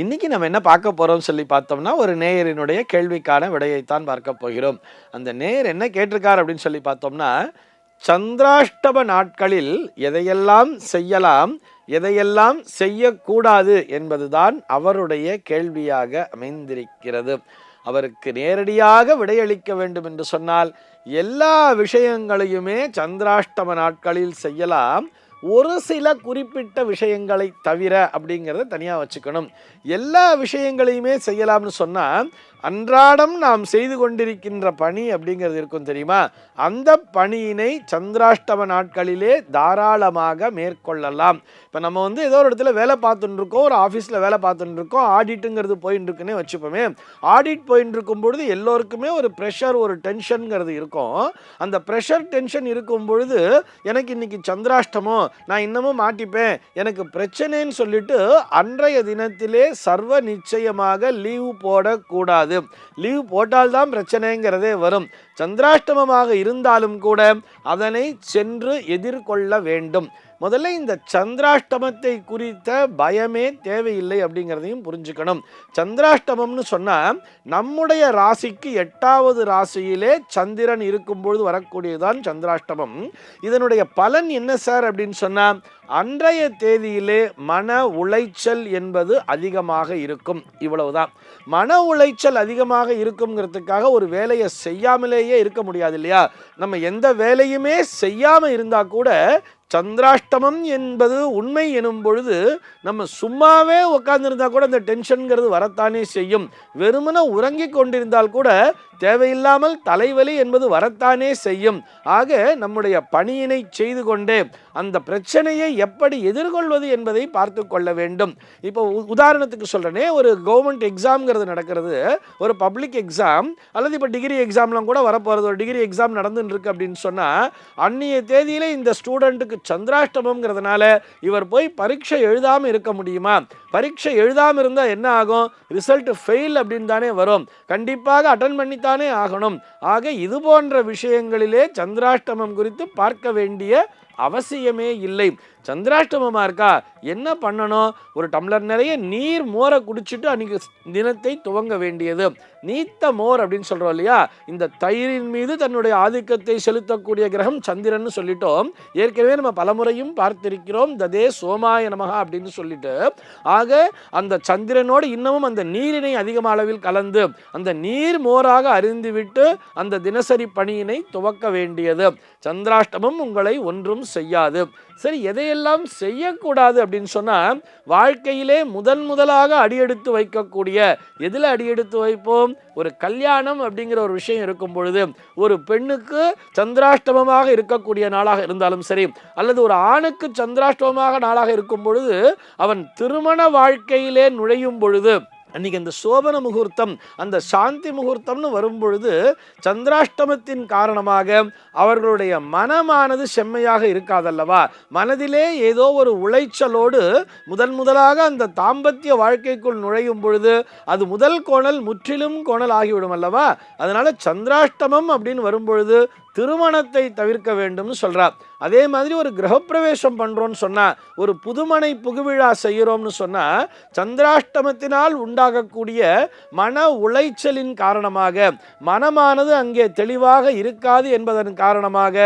இன்னைக்கு நம்ம என்ன பார்க்க போகிறோம்னு சொல்லி பார்த்தோம்னா ஒரு நேயரினுடைய கேள்விக்கான விடையைத்தான் பார்க்க போகிறோம். அந்த நேயர் என்ன கேட்டிருக்கார் அப்படின்னு சொல்லி பார்த்தோம்னா சந்திராஷ்டம நாட்களில் எதையெல்லாம் செய்யலாம் எதையெல்லாம் செய்யக்கூடாது என்பதுதான் அவருடைய கேள்வியாக அமைந்திருக்கிறது. அவருக்கு நேரடியாக விடையளிக்க வேண்டும் என்று சொன்னால் எல்லா விஷயங்களையுமே சந்திராஷ்டம நாட்களில் செய்யலாம் ஒரு சில குறிப்பிட்ட விஷயங்களை தவிர அப்படிங்கிறத தனியாக வச்சுக்கணும். எல்லா விஷயங்களையுமே செய்யலாம்னு சொன்னால் அன்றாடம் நாம் செய்து கொண்டிருக்கின்ற பணி அப்படிங்கிறது இருக்கும் தெரியுமா? அந்த பணியினை சந்திராஷ்டம நாட்களிலே தாராளமாக மேற்கொள்ளலாம். இப்போ நம்ம வந்து ஏதோ ஒரு இடத்துல வேலை பார்த்துட்டு இருக்கோம் ஒரு ஆஃபீஸில் வேலை பார்த்துட்டு இருக்கோம் ஆடிட்டுங்கிறது போயின்னு இருக்குன்னே வச்சுப்போமே. ஆடிட் போயின்னு இருக்கும் பொழுது எல்லோருக்குமே ஒரு ப்ரெஷர் ஒரு டென்ஷனுங்கிறது இருக்கும். அந்த ப்ரெஷர் டென்ஷன் இருக்கும் பொழுது எனக்கு இன்னைக்கு சந்திராஷ்டமோ நான் இன்னமும் மாட்டிப்பேன் எனக்கு பிரச்சனைன்னு சொல்லிட்டு அன்றைய தினத்திலே சர்வ நிச்சயமாக லீவு போடக்கூடாது. லீவ் போட்டால்தான் பிரச்சனைங்கிறதே வரும். சந்திராஷ்டமமாக இருந்தாலும் கூட அதனை சென்று எதிர்கொள்ள வேண்டும். முதல்ல இந்த சந்திராஷ்டமத்தை குறித்த பயமே தேவையில்லை அப்படிங்கிறதையும் புரிஞ்சுக்கணும். சந்திராஷ்டமம்னு சொன்னால் நம்முடைய ராசிக்கு எட்டாவது ராசியிலே சந்திரன் இருக்கும் பொழுது வரக்கூடியதுதான் சந்திராஷ்டமம். இதனுடைய பலன் என்ன சார் அப்படின்னு சொன்னால் அன்றைய தேதியிலே மன உளைச்சல் என்பது அதிகமாக இருக்கும். இவ்வளவுதான். மன உளைச்சல் அதிகமாக இருக்குங்கிறதுக்காக ஒரு வேலையை செய்யாமலேயே இருக்க முடியாது இல்லையா? நம்ம எந்த வேலையுமே செய்யாமல் இருந்தால் கூட சந்திராஷ்டமம் என்பது உண்மை எனும் பொழுது நம்ம சும்மாவே உட்காந்துருந்தா கூட அந்த டென்ஷனுங்கிறது வரத்தானே செய்யும். வெறுமன உறங்கி கொண்டிருந்தால் கூட தேவையில்லாமல் தலைவலி என்பது வரத்தானே செய்யும். ஆக நம்முடைய பணியினை செய்து கொண்டே அந்த பிரச்சனையை எப்படி எதிர்கொள்வது என்பதை பார்த்து கொள்ள வேண்டும். இப்போ உ- உதாரணத்துக்கு சொல்கிறேனே ஒரு கவர்மெண்ட் எக்ஸாம்ங்கிறது நடக்கிறது. ஒரு பப்ளிக் எக்ஸாம் அல்லது இப்போ டிகிரி எக்ஸாம்லாம் கூட வரப்போகிறது ஒரு டிகிரி எக்ஸாம் நடந்துன்னு இருக்கு அப்படின்னு சொன்னால் அந்நிய தேதியிலே இந்த ஸ்டூடெண்ட்டுக்கு சந்திராஷ்டமம்ங்கிறதுனால இவர் போய் பரீட்சை எழுதாமல் இருக்க முடியுமா? பரீட்சை எழுதாமல் இருந்தால் என்ன ஆகும்? ரிசல்ட் ஃபெயில் அப்படின்னு தானே வரும். கண்டிப்பாக அட்டன் பண்ணித்தான் ஆகணும். ஆக இது போன்ற விஷயங்களிலே சந்திராஷ்டமம் குறித்து பார்க்க வேண்டிய அவசியமே இல்லை. சந்திராஷ்டமமாக இருக்கா? என்ன பண்ணணும்? ஒரு டம்ளர் நிறைய நீர் மோரை குடிச்சிட்டு அன்னைக்கு தினத்தை துவங்க வேண்டியது. நீத்த மோர் அப்படின்னு சொல்கிறோம் இல்லையா? இந்த தயிரின் மீது தன்னுடைய ஆதிக்கத்தை செலுத்தக்கூடிய கிரகம் சந்திரன் சொல்லிட்டோம். ஏற்கனவே நம்ம பலமுறையும் பார்த்திருக்கிறோம். ததே சோமாய நமகா அப்படின்னு சொல்லிட்டு. ஆக அந்த சந்திரனோடு இன்னமும் அந்த நீரினை அதிகமான அளவில் கலந்து அந்த நீர் மோராக அறிந்துவிட்டு அந்த தினசரி பணியினை துவக்க வேண்டியது. சந்திராஷ்டமம் உங்களை ஒன்றும் செய்யாது. சரி எதையெல்லாம் செய்யக்கூடாது அப்படின்னு சொன்னால் வாழ்க்கையிலே முதன் முதலாக அடியெடுத்து வைக்கக்கூடிய எதில் அடியெடுத்து வைப்போம்? ஒரு கல்யாணம் அப்படிங்கிற ஒரு விஷயம் இருக்கும் பொழுது ஒரு பெண்ணுக்கு சந்திராஷ்டமமாக இருக்கக்கூடிய நாளாக இருந்தாலும் சரி அல்லது ஒரு ஆணுக்கு சந்திராஷ்டமமாக நாளாக இருக்கும் பொழுது அவன் திருமண வாழ்க்கையிலே நுழையும் பொழுது அன்றைக்கி அந்த சோபன முகூர்த்தம் அந்த சாந்தி முகூர்த்தம்னு வரும்பொழுது சந்திராஷ்டமத்தின் காரணமாக அவர்களுடைய மனமானது செம்மையாக இருக்காதல்லவா? மனதிலே ஏதோ ஒரு உளைச்சலோடு முதன் முதலாக அந்த தாம்பத்திய வாழ்க்கைக்குள் நுழையும் பொழுது அது முதல் கோணல் முற்றிலும் கோணல் ஆகிவிடும் அல்லவா? அதனால் சந்திராஷ்டமம் அப்படின்னு வரும்பொழுது திருமணத்தை தவிர்க்க வேண்டும்னு சொல்கிறார் அதே மாதிரி ஒரு கிரகப்பிரவேசம் பண்ணுறோன்னு சொன்னால் ஒரு புதுமனை புகுவிழா செய்கிறோம்னு சொன்னால் சந்திராஷ்டமத்தினால் உண்டாகக்கூடிய மன உளைச்சலின் காரணமாக மனமானது அங்கே தெளிவாக இருக்காது என்பதன் காரணமாக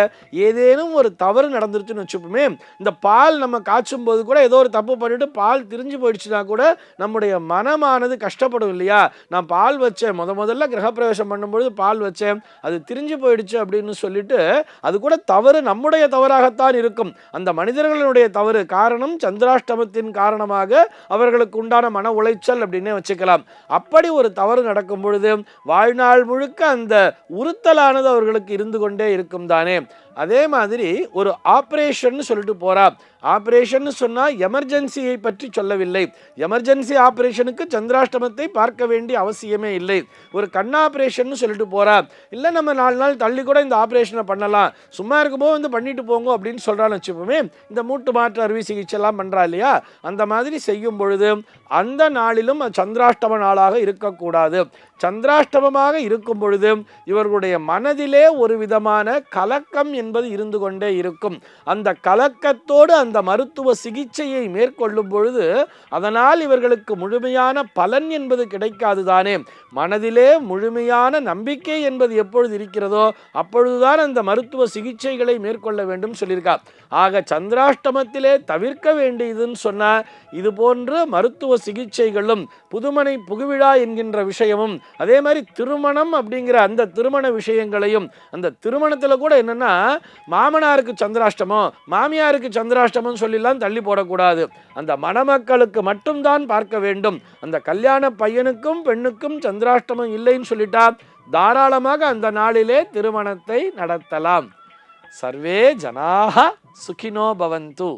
ஏதேனும் ஒரு தவறு நடந்துருச்சுன்னு வச்சுப்போமே இந்த பால் நம்ம காய்ச்சும் போது கூட ஏதோ ஒரு தப்பு பண்ணிட்டு பால் திரிஞ்சு போயிடுச்சுன்னா கூட நம்முடைய மனமானது கஷ்டப்படும் இல்லையா? நான் பால் வச்சேன் முத முதல்ல கிரகப்பிரவேசம் பண்ணும்பொழுது பால் வச்சேன் அது திரிஞ்சு போயிடுச்சு அப்படின்னு சொல்லிட்டு அது கூட தவறு நம்முடைய தவறு தவறாகத்தான் இருக்கும். அந்த மனிதர்களுடைய தவறு காரணம் சந்திராஷ்டமத்தின் காரணமாக அவர்களுக்கு உண்டான மன உளைச்சல் அப்படின்னே வச்சுக்கலாம். அப்படி ஒரு தவறு நடக்கும் பொழுது வாழ்நாள் முழுக்க அந்த உறுத்தலானது அவர்களுக்கு இருந்து கொண்டே இருக்கும் தானே. அதே மாதிரி ஒரு ஆப்ரேஷன் சொல்லிட்டு போகிறா ஆப்ரேஷன் சொன்னால் எமர்ஜென்சியை பற்றி சொல்லவில்லை. எமர்ஜென்சி ஆப்ரேஷனுக்கு சந்திராஷ்டமத்தை பார்க்க வேண்டிய அவசியமே இல்லை. ஒரு கண் ஆப்ரேஷன் சொல்லிட்டு போகிறா இல்லை நம்ம நாலு நாள் தள்ளி கூட இந்த ஆப்ரேஷனை பண்ணலாம். சும்மா இருக்கும்போது வந்து பண்ணிட்டு போங்க அப்படின்னு சொல்கிறான்னு வச்சுப்போமே இந்த மூட்டு மாற்று அறுவை சிகிச்சைலாம் பண்ணுறா இல்லையா? அந்த மாதிரி செய்யும் பொழுது அந்த நாளிலும் சந்திராஷ்டம நாளாக இருக்கக்கூடாது. சந்திராஷ்டமமாக இருக்கும் பொழுது இவர்களுடைய மனதிலே ஒரு விதமான கலக்கம் என்பது இருந்து கொண்டே இருக்கும். அந்த கலக்கத்தோடு அந்த மருத்துவ சிகிச்சையை மேற்கொள்ளும் பொழுது அதனால் இவர்களுக்கு முழுமையான பலன் என்பது கிடைக்காது தானே. மனதிலே முழுமையான நம்பிக்கை என்பது எப்பொழுது இருக்கிறதோ அப்பொழுதுதான் அந்த மருத்துவ சிகிச்சைகளை மேற்கொள்ள வேண்டும் சொல்லியிருக்கார் ஆக சந்திராஷ்டமத்திலே தவிர்க்க வேண்டியதுன்னு சொன்னால் இது போன்ற மருத்துவ சிகிச்சைகளும் புதுமனை புகுவிழா என்கின்ற விஷயமும் அதே மாதிரி திருமணம் அப்படிங்கிற அந்த திருமண விஷயங்களையும் அந்த திருமணத்தில் கூட என்னென்னா மாமனாருக்கு சந்திராஷ்டமம் மாமியாருக்கு சந்திராஷ்டமம் சொல்லிலாம் தள்ளி போடக்கூடாது. அந்த மணமக்களுக்கு மட்டும்தான் பார்க்க வேண்டும். அந்த கல்யாண பையனுக்கும் பெண்ணுக்கும் சந்திராஷ்டமம் இல்லைன்னு சொல்லிட்டா தாராளமாக அந்த நாளிலே திருமணத்தை நடத்தலாம். சர்வே ஜனாக சுகினோ பவந்து.